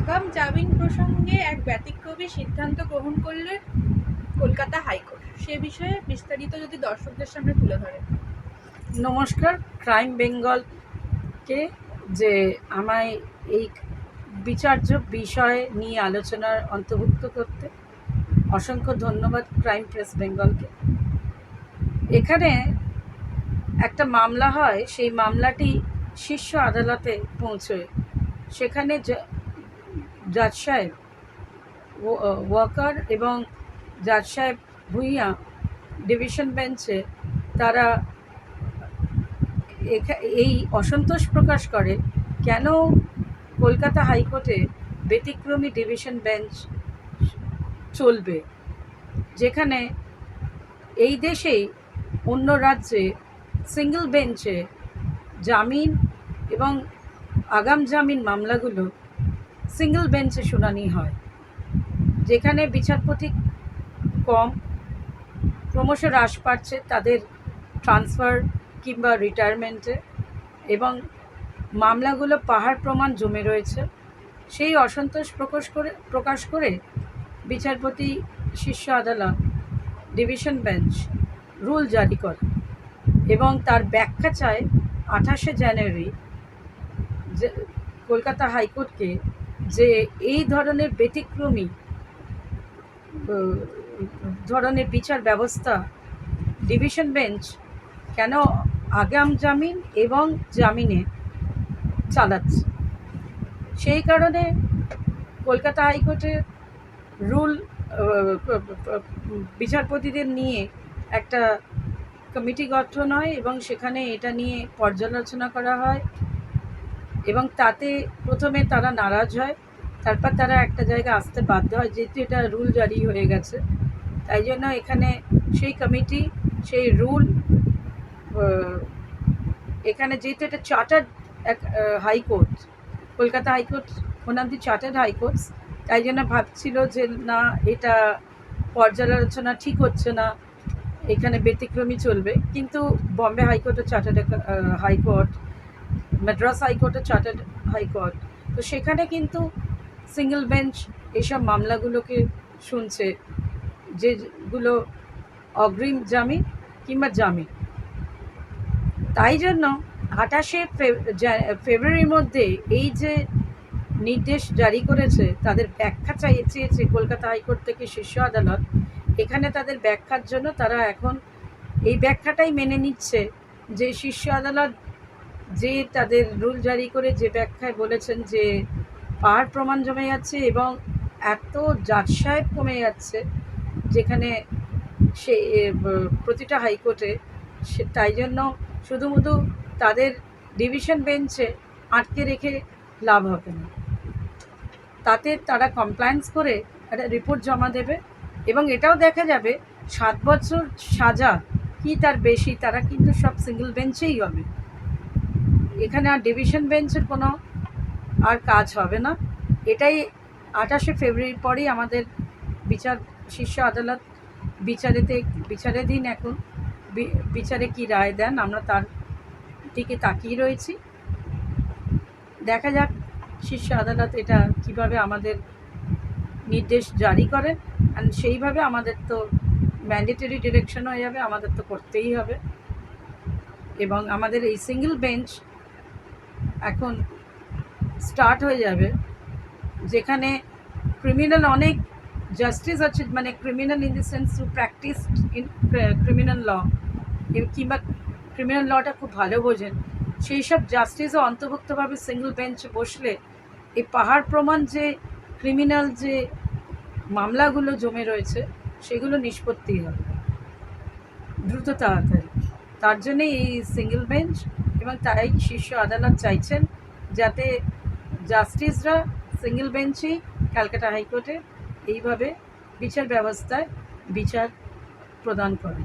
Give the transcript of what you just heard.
আগাম জামিন প্রসঙ্গে এক ব্যতিক্রমী সিদ্ধান্ত গ্রহণ করলেন কলকাতা হাইকোর্ট। সে বিষয়ে বিস্তারিত যদি দর্শকদের সামনে তুলে ধরেন। নমস্কার, ক্রাইম বেঙ্গলকে যে আমায় এই বিচার্য বিষয় নিয়ে আলোচনার অন্তর্ভুক্ত করতে অসংখ্য ধন্যবাদ ক্রাইম প্রেস বেঙ্গলকে। এখানে একটা মামলা হয়, সেই মামলাটি শীর্ষ আদালতে পৌঁছয়। সেখানে জাজ সাহেব ওয়াকার এবং জাজ সাহেব ভূঁইয়া ডিভিশন বেঞ্চে তারা এই অসন্তোষ প্রকাশ করে, কেন কলকাতা হাইকোর্টে ব্যতিক্রমী ডিভিশন বেঞ্চ চলবে? যেখানে এই দেশেই অন্য রাজ্যে সিঙ্গেল বেঞ্চে জামিন এবং আগাম জামিন মামলাগুলো সিঙ্গেল বেঞ্চে শুনানি হয়, যেখানে বিচারপতি কম, ক্রমশ হ্রাস পাচ্ছে তাদের ট্রান্সফার কিংবা রিটায়ারমেন্টে এবং মামলাগুলো পাহাড় প্রমাণ জমে রয়েছে। সেই অসন্তোষ প্রকাশ করে প্রকাশ করে বিচারপতি শীর্ষ আদালত ডিভিশন বেঞ্চ রুল জারি করে এবং তার ব্যাখ্যা চায় আঠাশে জানুয়ারি কলকাতা হাইকোর্টকে যে এই ধরনের ব্যতিক্রমী ধরনের বিচার ব্যবস্থা, ডিভিশন বেঞ্চ কেন আগাম জামিন এবং জামিনে চালাচ্ছে? সেই কারণে কলকাতা হাইকোর্টের রুল বিচারপতিদের নিয়ে একটা কমিটি গঠন হয় এবং সেখানে এটা নিয়ে পর্যালোচনা করা হয় এবং তাতে প্রথমে তারা নারাজ হয়। তারপর তারা একটা জায়গায় আসতে বাধ্য হয়, যেহেতু এটা রুল জারি হয়ে গেছে। তাই জন্য এখানে সেই কমিটি, সেই রুল এখানে যেহেতু এটা চার্টার্ড এক high court, Kolkata high court one of the chartered high courts, তাই জন্য ভাবছিল যে না, এটা পর্যালোচনা ঠিক হচ্ছে না, এখানে ব্যতিক্রমী চলবে। কিন্তু বম্বে হাইকোর্টও চার্টার্ড হাইকোর্ট, মাদ্রাস হাইকোর্টও চার্টার্ড হাইকোর্ট। তো সেখানে কিন্তু সিঙ্গেল বেঞ্চ এইসব মামলাগুলোকে শুনছে, যেগুলো অগ্রিম জামিন কিংবা জামিন তাই জন্য আঠাশে ফেব্রুয়ারির মধ্যে এই যে নির্দেশ জারি করেছে, তাদের ব্যাখ্যা চাই চেয়েছে কলকাতা হাইকোর্ট থেকে শীর্ষ আদালত, এখানে তাদের ব্যাখ্যার জন্য তারা এখন এই ব্যাখ্যাটাই মেনে নিচ্ছে যে শীর্ষ আদালত যে তাদের রুল জারি করে যে ব্যাখ্যায় বলেছেন যে পাহাড় প্রমাণ জমে যাচ্ছে এবং এত জাজ সাহেব কমে যাচ্ছে যেখানে সে প্রতিটা হাইকোর্টে সে, তাই জন্য শুধুমুধু তাদের ডিভিশন বেঞ্চে আটকে রেখে লাভ হবে না। তাতে তারা কমপ্লায়েন্স করে একটা রিপোর্ট জমা দেবে এবং এটাও দেখা যাবে সাত বছর সাজা কি তার বেশি, তারা কিন্তু সব সিঙ্গেল বেঞ্চেই হবে। এখানে আর ডিভিশন বেঞ্চের কোনো আর কাজ হবে না। এটাই আঠাশে ফেব্রুয়ারির পরেই আমাদের বিচার, শীর্ষ আদালত বিচারেতে বিচারে দিন এখন বিচারে কি রায় দেন আমরা তার দিকে তাকিয়ে রয়েছি। দেখা যাক শীর্ষ আদালত এটা কীভাবে আমাদের নির্দেশ জারি করেন অ্যান্ড সেইভাবে আমাদের তো ম্যান্ডেটরি ডিরেকশন হয়ে যাবে, আমাদের তো করতেই হবে। এবং আমাদের এই সিঙ্গেল বেঞ্চ এখন স্টার্ট হয়ে যাবে, যেখানে ক্রিমিনাল অনেক জাস্টিস আছে মানে criminal in the sense to practice in criminal law কিংবা ক্রিমিনাল লটা খুব ভালো বোঝেন, সেই সব জাস্টিসও অন্তর্ভুক্তভাবে সিঙ্গেল বেঞ্চে বসলে, এই পাহাড় প্রমাণ যে ক্রিমিনাল যে মামলাগুলো জমে রয়েছে, সেগুলো নিষ্পত্তি হবে। দ্রুত তাড়াতাড়ি। তার জন্যে এই সিঙ্গেল বেঞ্চ এবং তাই শীর্ষ আদালত চাইছেন যাতে জাস্টিসরা সিঙ্গেল বেঞ্চেই ক্যালকাটা হাইকোর্টে এইভাবে বিচার ব্যবস্থায় বিচার প্রদান করে